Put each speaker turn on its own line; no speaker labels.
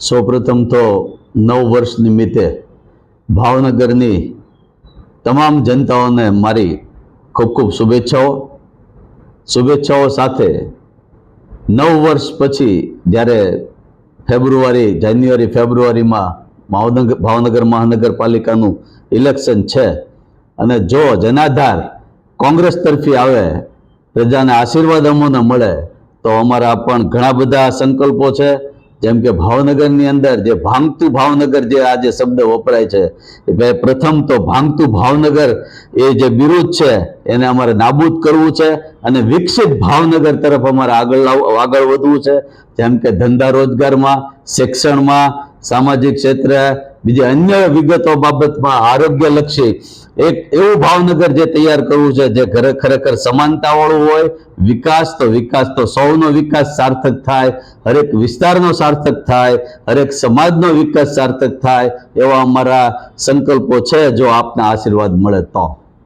સૌપ્રથમ તો નવ વર્ષ નિમિત્તે ભાવનગરની તમામ જનતાઓને મારી ખૂબ ખૂબ શુભેચ્છાઓ. શુભેચ્છાઓ સાથે નવ વર્ષ પછી જ્યારે ફેબ્રુઆરી, જાન્યુઆરી, ફેબ્રુઆરીમાં ભાવનગર ભાવનગર મહાનગરપાલિકાનું ઇલેક્શન છે અને જો જનાધાર કોંગ્રેસ તરફી આવે, પ્રજાને આશીર્વાદ અમોને મળે, તો અમારા પણ ઘણા બધા સંકલ્પો છે. જેમ કે ભાવનગરની અંદર જે ભાંગતું ભાવનગર જે આ જે શબ્દ વપરાય છે, એ પ્રથમ તો ભાંગતું ભાવનગર એ જે બિરુદ છે, એને અમારે નાબૂદ કરવું છે અને વિકસિત ભાવનગર તરફ અમારે આગળ આગળ વધવું છે. જેમ કે ધંધા રોજગારમાં, શિક્ષણમાં, સામાજિક ક્ષેત્રે, બીજી અન્ય વિગતો બાબતમાં આરોગ્યલક્ષી એક એવું ભાવનગર જે તૈયાર કરવું છે, જે ખરે- ખરેખર સમાનતા વાળું હોય, વિકાસ તો વિકાસ, તો સૌનો વિકાસ સાર્થક થાય, હરેક વિસ્તારનો સાર્થક થાય, હરેક સમાજનો વિકાસ સાર્થક થાય, એવા અમારા સંકલ્પો છે, જો આપના આશીર્વાદ મળે તો.